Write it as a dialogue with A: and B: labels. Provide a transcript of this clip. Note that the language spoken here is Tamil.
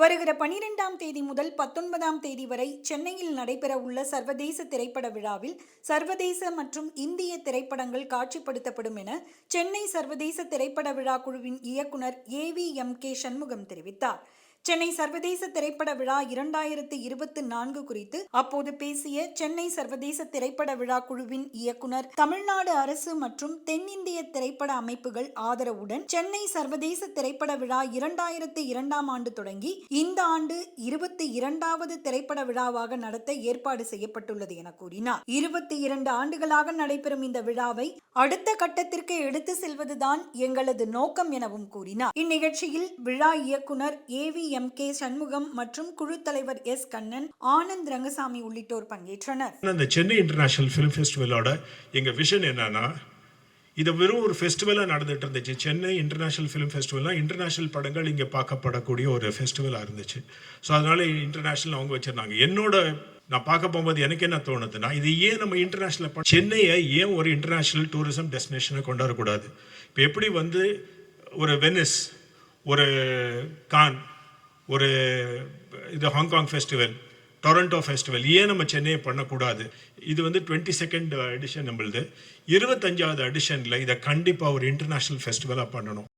A: வருகிற பனிரெண்டாம் தேதி முதல் பத்தொன்பதாம் தேதி வரை சென்னையில் நடைபெறவுள்ள சர்வதேச திரைப்பட விழாவில் சர்வதேச மற்றும் இந்திய திரைப்படங்கள் காட்சிப்படுத்தப்படும் என சென்னை சர்வதேச திரைப்பட விழா குழுவின் இயக்குனர் வி எம் கே சண்முகம் தெரிவித்தார். சென்னை சர்வதேச திரைப்பட விழா இரண்டாயிரத்து இருபத்தி நான்கு குறித்து அப்போது பேசிய சென்னை சர்வதேச திரைப்பட விழா குழுவின் இயக்குனர் தமிழ்நாடு அரசு மற்றும் தென்னிந்திய திரைப்பட அமைப்புகள் ஆதரவுடன் சென்னை சர்வதேச திரைப்பட விழா இரண்டாயிரத்து இரண்டாம் ஆண்டு தொடங்கி இந்த ஆண்டு இருபத்தி இரண்டாவது திரைப்பட விழாவாக நடத்த ஏற்பாடு செய்யப்பட்டுள்ளது என கூறினார். இருபத்தி இரண்டு ஆண்டுகளாக நடைபெறும் இந்த விழாவை அடுத்த கட்டத்திற்கு எடுத்து செல்வதுதான் எங்களது நோக்கம் எனவும் கூறினார். இந்நிகழ்ச்சியில் விழா இயக்குனர் A V M. K. Shanmugam மற்றும் குழு தலைவர் எஸ். கண்ணன் ஆனந்த் ரங்கசாமி உள்ளிட்டோர் பங்கேற்றனர்.
B: இந்த சென்னை இன்டர்நேஷனல் ஃபிலிம் ஃபெஸ்டிவலோட எங்கள் விஷன் என்னன்னா இது வெறும் ஒரு ஃபெஸ்டிவலாக நடந்துட்டு இருந்துச்சு. சென்னை இன்டர்நேஷ்னல் ஃபிலிம் ஃபெஸ்டிவல்னால் இன்டர்நேஷ்னல் படங்கள் இங்கே பார்க்கப்படக்கூடிய ஒரு ஃபெஸ்டிவலாக இருந்துச்சு. ஸோ அதனால இன்டர்நேஷ்னல் அவங்க வச்சுருந்தாங்க. என்னோட நான் பார்க்க போகும்போது எனக்கு என்ன தோணுதுன்னா இது ஏன் நம்ம இன்டர்நேஷ்னல் சென்னையை ஏன் ஒரு இன்டர்நேஷ்னல் டூரிசம் டெஸ்டினேஷனை கொண்டாடக்கூடாது இப்போ எப்படி வந்து ஒரு வெனிஸ் ஒரு கான் ஒரு இது ஹாங்காங் ஃபெஸ்டிவல் டொரண்டோ ஃபெஸ்டிவல் ஏன் நம்ம சென்னையை பண்ணக்கூடாது? இது வந்து டுவெண்ட்டி செகண்ட் எடிஷன் நம்மளுது. இருபத்தஞ்சாவது எடிஷனில் இதை கண்டிப்பாக ஒரு இன்டர்நேஷ்னல் ஃபெஸ்டிவலாக பண்ணணும்.